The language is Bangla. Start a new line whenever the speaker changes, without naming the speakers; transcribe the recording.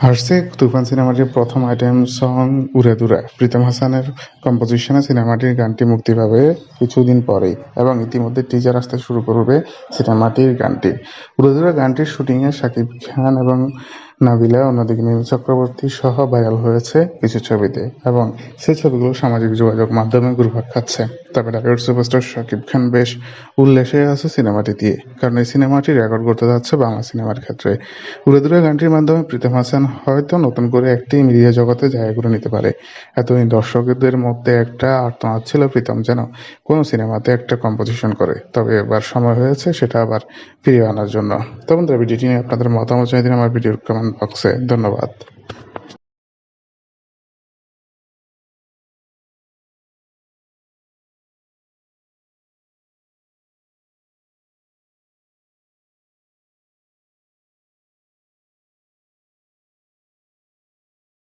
আসছে তুফান সিনেমাটির প্রথম আইটেম সং উড়ে দুরা প্রীতম হাসানের কম্পোজিশনে সিনেমাটির গানটি মুক্তি পাবে কিছুদিন পরেই এবং ইতিমধ্যে টিজার আসতে শুরু করবে সিনেমাটির গানটি। উড়েদুরা গানটির শুটিংয়ে শাকিব খান এবং নাবিলা অন্যদিকে নীল চক্রবর্তী সহ ভাইরাল হয়েছে কিছু ছবিতে এবং সেই ছবিগুলো সামাজিক যোগাযোগ মাধ্যমে ঘুরপাক খাচ্ছে। তবে ঢালিউড সুপারস্টার শাকিব খান বেশ উল্লেসে আছে সিনেমাটি দিয়ে, কারণ এই সিনেমাটি রেকর্ড করতে যাচ্ছে বাংলা সিনেমার ক্ষেত্রে। উড়েদুরা গানটির মাধ্যমে প্রীতম হাসান হয়তো নতুন করে একটি মিডিয়া জগতে জায়গা করে নিতে পারে। এতদিন দর্শকদের মধ্যে একটা আর্তনাদ ছিল প্রীতম যেন কোনো সিনেমাতে একটা কম্পোজিশন করে। তবে এবার সময় হয়েছে, সেটা আবার ফিরিয়ে আনার জন্য। তো বন্ধুরা ভিডিওটি নিয়ে আপনাদের মতামত জানিয়ে দিন, আমার ভিডিওর কমেন্ট বক্সে ধন্যবাদ।